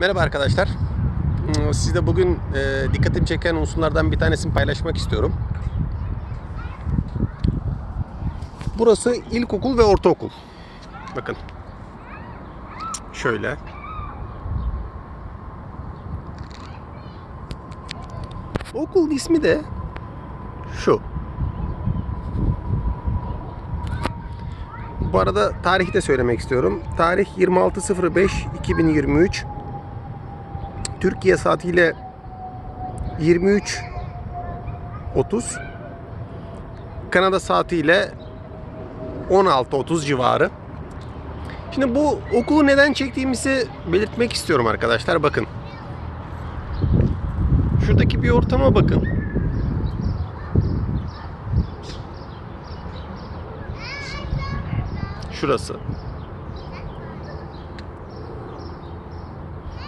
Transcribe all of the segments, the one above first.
Merhaba arkadaşlar. Hmm, Sizde bugün e, dikkatimi çeken unsurlardan bir tanesini paylaşmak istiyorum. Burası ilkokul ve ortaokul. Bakın. Şöyle. Okul ismi de şu. Bu arada tarihi de söylemek istiyorum. Tarih 26.05.2023. Türkiye saatiyle 23.30. Kanada saatiyle 16.30 civarı. Şimdi bu okulu neden çektiğimizi belirtmek istiyorum arkadaşlar. Bakın. Şuradaki bir ortama bakın. Şurası.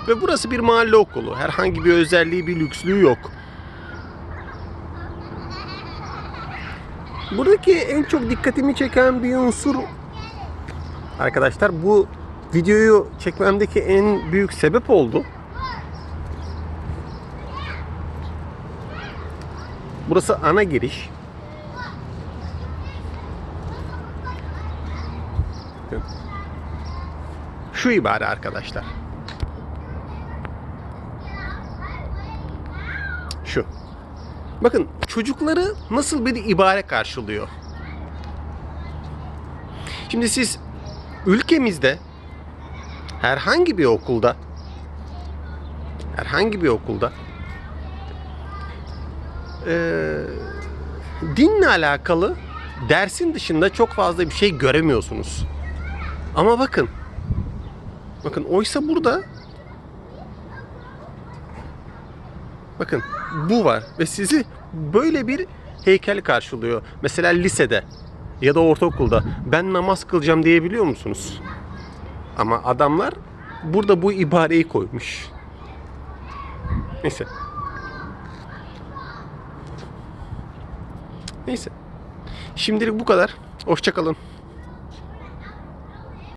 Ve burası bir mahalle okulu. Herhangi bir özelliği, bir lükslüğü yok. Buradaki en çok dikkatimi çeken bir unsur arkadaşlar bu videoyu çekmemdeki en büyük sebep oldu. Burası ana giriş. Şu ibare arkadaşlar. Şu. Bakın çocukları nasıl bir ibare karşılıyor. Şimdi siz ülkemizde herhangi bir okulda herhangi bir okulda eee, dinle alakalı dersin dışında çok fazla bir şey göremiyorsunuz. Ama bakın bakın oysa burada Bakın bu var ve sizi böyle bir heykel karşılıyor. Mesela lisede ya da ortaokulda ben namaz kılacağım diyebiliyor musunuz? Ama adamlar burada bu ibareyi koymuş. Neyse. Neyse. Şimdilik bu kadar. Hoşçakalın.